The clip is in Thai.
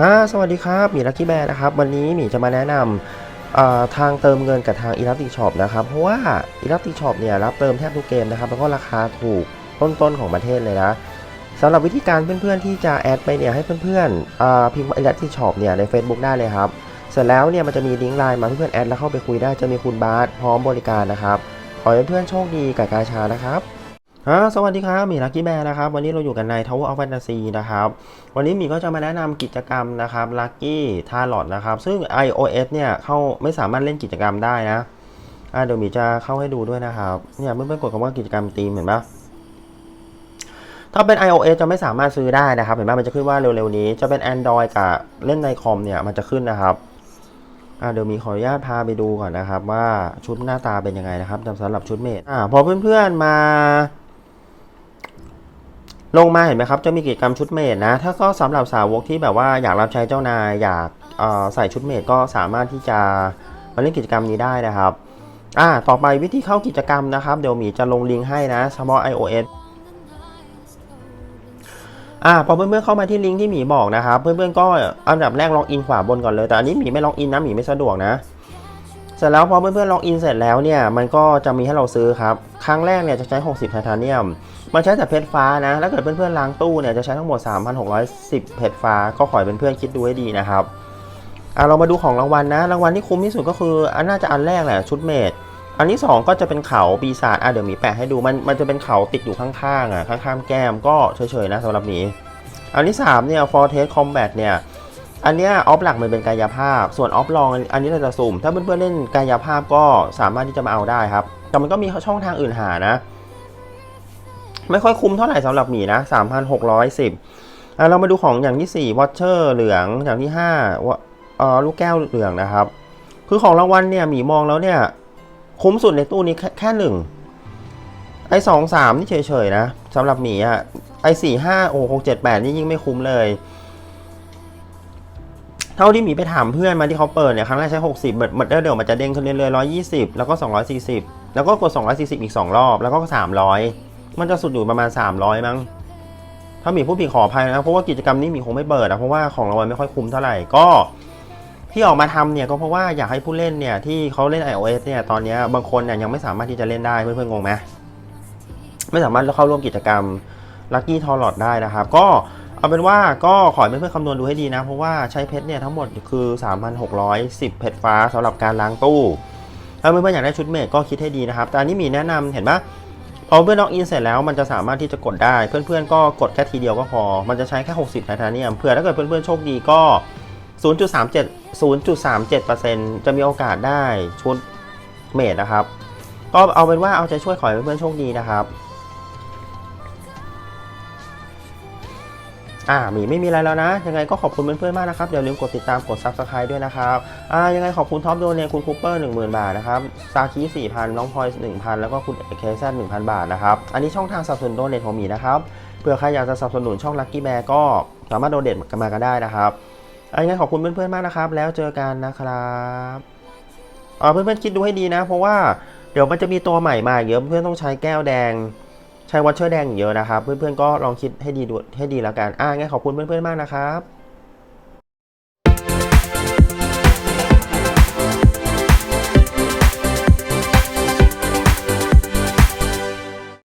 ฮะสวัสดีครับหมีลักกี้แบร์นะครับ วันนี้หมีจะมาแนะนำทางเติมเงินกับทาง e l a s t i c Shop นะครับ เพราะว่า e l a s t i c Shop เนี่ยรับเติมแทบทุกเกมนะครับ แล้วก็ราคาถูกต้นๆของประเทศเลยนะสำหรับวิธีการเพื่อนๆที่จะแอดไปเนี่ยให้เพื่อนๆอ่าพิมพ์ e l a s t i c Shop เนี่ยใน Facebook ได้เลยครับ เสร็จแล้วเนี่ยมันจะมีลิงก์ไลน์มาเพื่อนๆแอดแล้วเข้าไปคุยได้จะมีคุณบาสพร้อมบริการนะครับ ขอให้เพื่อนๆโชคดีกับกาชานะครับ ฮะสวัสดีครับมีลักกี้แบร์นะครับ วันนี้เราอยู่กันใน Tower of Fantasy นะครับ วันนี้มีก็จะมาแนะนำกิจกรรมนะครับ Lucky t a l o t นะครับ ซึ่ง iOS เนี่ยเข้าไม่สามารถเล่นกิจกรรมได้นะอะเดี๋ยวมีจะเข้าให้ดูด้วยนะครับ เนี่ยเพื่อนๆกดคำว่ากิจกรรมตีมเห็นปะถ้าเป็น iOS จะไม่สามารถซื้อได้นะครับ เห็นปะมันจะขึ้นว่าเร็วๆนี้ จะเป็น Android กับเล่นในคอมเนี่ยมันจะขึ้นนะครับอ่าเดี๋ยวมีขออนุญาตพาไปดูก่อนนะครับ ว่าชุดหน้าตาเป็นยังไงนะครับสำหรับชุดเมดอ่าพอเพื่อนๆมา ลงมาเห็นไหมครับจะมีกิจกรรมชุดเมดนะ ถ้าก็สำหรับสาวกที่แบบว่าอยากรับใช้เจ้านายอยากใส่ชุดเมดก็สามารถที่จะมาเล่นกิจกรรมนี้ได้นะครับอ่าต่อไปวิธีเข้ากิจกรรมนะครับ เดี๋ยวหมีจะลงลิงก์ให้นะเฉพาะ iOS อ่าพอเพื่อนๆเข้ามาที่ลิงก์ที่หมีบอกนะครับ เพื่อนๆก็อันดับแรกล็อกอินขวาบนก่อนเลย แต่อันนี้หมีไม่ล็อกอินนะหมีไม่สะดวกนะ เสร็จแล้วพอเพื่อนๆล็อกอินเสร็จแล้วเนี่ยมันก็จะมีให้เราซื้อครับ ครั้งแรกเนี่ยจะใช้ 60ไทเทเนียม มันใช้แต่เพชรฟ้านะถ้าเกิดเพื่อนๆล้างตู้เนี่ยจะใช้ทั้งหมด 3,610 เพชรฟ้าก็ขอให้เพื่อนๆคิดดูให้ดีนะครับอะเรามาดูของรางวัลนะ รางวัลที่คุ้มที่สุดก็คืออันน่าจะอันแรกแหละชุดเมดอันที่ 2 ก็จะเป็นเขาปีศาจอะเดี๋ยวมีแปะให้ดูมันมันจะเป็นเขาติดอยู่ข้างๆอะข้างๆแก้มก็เฉยๆนะสำหรับมีอันที่3เนี่ย for test combat เนี่ย อันเนี้ยออฟหลักมันเป็นกายภาพ ส่วนออฟลองอันนี้เราจะสุ่ม ถ้าเพื่อนๆเล่นกายภาพก็สามารถที่จะมาเอาได้ครับ แต่มันก็มีช่องทางอื่นหานะ ไม่ค่อยคุ้มเท่าไหร่สำหรับหมีนะ 3,610อะเรามาดูของอย่างที่4 Watcher เหลืองอย่างที่5วะเอ่อลูกแก้วเหลืองนะครับ คือของรางวัลเนี่ยหมีมองแล้วเนี่ย คุ้มสุดในตู้นี้แค่แค่หนึ่งไอ้สองสามนี่เฉยๆนะสำหรับหมีอะไอ้สี่ห้าโอ้หกเจ็ดแปดนี่ยิ่งไม่คุ้มเลย เท่าที่หมีไปถามเพื่อนมาที่เขาเปิดเนี่ยครั้งแรกใช้ 60เบิดเบิดเดี๋ยวมันจะเด้งขึ้นเรื่อยๆ120 แล้วก็ 240 แล้วก็กด 240 อีก 2 รอบ แล้วก็ 300 มันจะสุดอยู่ประมาณ 300 มั้ง ถ้าหมีผู้ผิดขออภัยนะ เพราะว่ากิจกรรมนี้หมีคงไม่เปิดนะ เพราะว่าของรางวัลไม่ค่อยคุ้มเท่าไหร่ ก็ที่ออกมาทำเนี่ยก็เพราะว่าอยากให้ผู้เล่นเนี่ยที่เขาเล่น iOS เนี่ยตอนนี้บางคนเนี่ยยังไม่สามารถที่จะเล่นได้เพื่อนๆงงไหมไม่สามารถเข้าร่วมกิจกรรม Lucky t o r o t ได้นะครับ ก็ เอาเป็นว่าก็ขอให้เพื่อนๆคำนวณดูให้ดีนะ เพราะว่าใช้เพชรเนี่ยทั้งหมดคือ 3,610 เพชรฟ้าสำหรับการล้างตู้ ถ้าเพื่อนๆอยากได้ชุดเมดก็คิดให้ดีนะครับ แต่อันนี้มีแนะนำเห็นปะพอเพื่อนล็อกอินเสร็จแล้วมันจะสามารถที่จะกดได้ เพื่อนๆก็กดแค่ทีเดียวก็พอ มันจะใช้แค่ 60ไทเทเนียมเผื่อถ้าเกิดเพื่อนๆโชคดีก็ 0.37 0.37%จะมีโอกาสได้ชุดเมดนะครับ ก็เอาเป็นว่าเอาใจช่วยขอให้เพื่อนๆโชคดีนะครับ อ่าหมีไม่มีอะไรแล้วนะ ยังไงก็ขอบคุณเพื่อนๆมากนะครับอย่าลืมกดติดตามกด subscribe ด้วยนะครับอ่ายังไงขอบคุณท็อปโดเนคุณคูเปอร์10,000บาทนะครับซาคี4,000น้องพลอย1,000แล้วก็คุณเอเคแซ1,000บาทนะครับอันนี้ช่องทางสนับสนุนโดเนทของหมีนะครับเผื่อใครอยากจะสนับสนุนช่อง Lucky Bear ก็สามารถโดเนทกันมากันได้นะครับอ่ายังไงขอบคุณเพื่อนๆมากนะครับ แล้วเจอกันนะครับอ่าเพื่อนๆคิดดูให้ดีนะ เพราะว่าเดี๋ยวมันจะมีตัวใหม่มาเยอะเพื่อนต้องใช้แก้วแดง ใช้วอชเชอร์แดงเยอะนะครับ เพื่อนๆก็ลองคิดให้ดีดูให้ดีแล้วกันอ่างั้นขอบคุณเพื่อนๆมากนะครับ